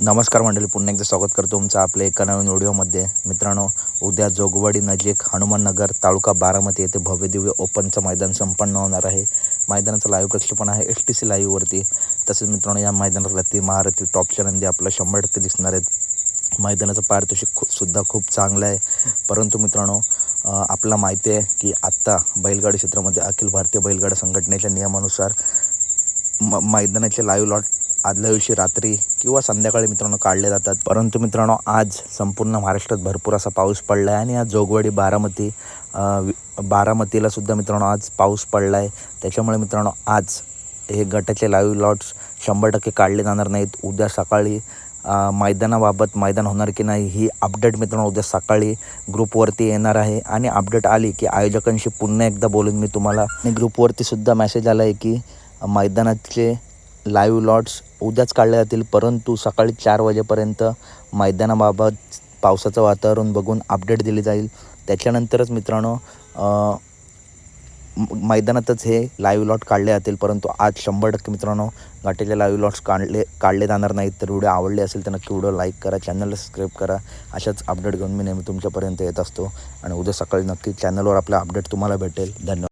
नमस्कार मंडळी पुन्हा एकदा स्वागत करतो तुमचं आपल्या एका नवीन व्हिडिओमध्ये. मित्रांनो उद्या जोगवाडी नजीक हनुमाननगर तालुका बारामती येथे भव्य दिव्य ओपनचं मैदान संपन्न होणार आहे. मैदानाचं लाईव्ह प्रक्षेपण आहे एस टी सी लाईव्हवरती तसेच मित्रांनो या मैदानातला ती महारथी टॉपच्या नंदी आपल्याला शंभर टक्के दिसणार आहेत. मैदानाचं पारितोषिक खूप सुद्धा खूप चांगलं आहे. परंतु मित्रांनो आपल्याला माहिती आहे की आत्ता बैलगाडी क्षेत्रामध्ये अखिल भारतीय बैलगाडा संघटनेच्या नियमानुसार म मैदानाचे लाईव्ह लॉट आदल्या दिवशी रात्री किंवा संध्याकाळी मित्रांनो काढले जातात. परंतु मित्रांनो आज संपूर्ण महाराष्ट्रात भरपूर असा पाऊस पडला आहे आणि आज जोगवाडी बारामती बारामतीला सुद्धा मित्रांनो आज पाऊस पडला आहे त्याच्यामुळे मित्रांनो आज हे गटाचे लाईव्ह लॉट्स शंभर टक्के काढले जाणार नाहीत. उद्या सकाळी मैदानाबाबत मैदान होणार की नाही ही अपडेट मित्रांनो उद्या सकाळी ग्रुपवरती येणार आहे. आणि अपडेट आली की आयोजकांशी पुन्हा एकदा बोलून मी तुम्हाला आणि ग्रुपवरती सुद्धा मेसेज आला आहे की मैदानाचे लाईव्ह लॉट्स उद्याच काढले जातील. परंतु सकाळी चार वाजेपर्यंत मैदानाबाबत पावसाचं वातावरण बघून अपडेट दिली जाईल. त्याच्यानंतरच मित्रांनो मैदानातच हे लाईव्ह लॉट काढले जातील. परंतु आज शंभर टक्के मित्रांनो घाटेचे लाईव्ह लॉट्स काढले काढले जाणार नाहीत. तर व्हिडिओ आवडले असेल तर नक्की व्हिडिओ लाईक करा चॅनलला सबस्क्राईब करा. अशाच अपडेट घेऊन मी नेहमी तुमच्यापर्यंत येत असतो. आणि उद्या सकाळी नक्की चॅनलवर आपला अपडेट तुम्हाला भेटेल. धन्यवाद.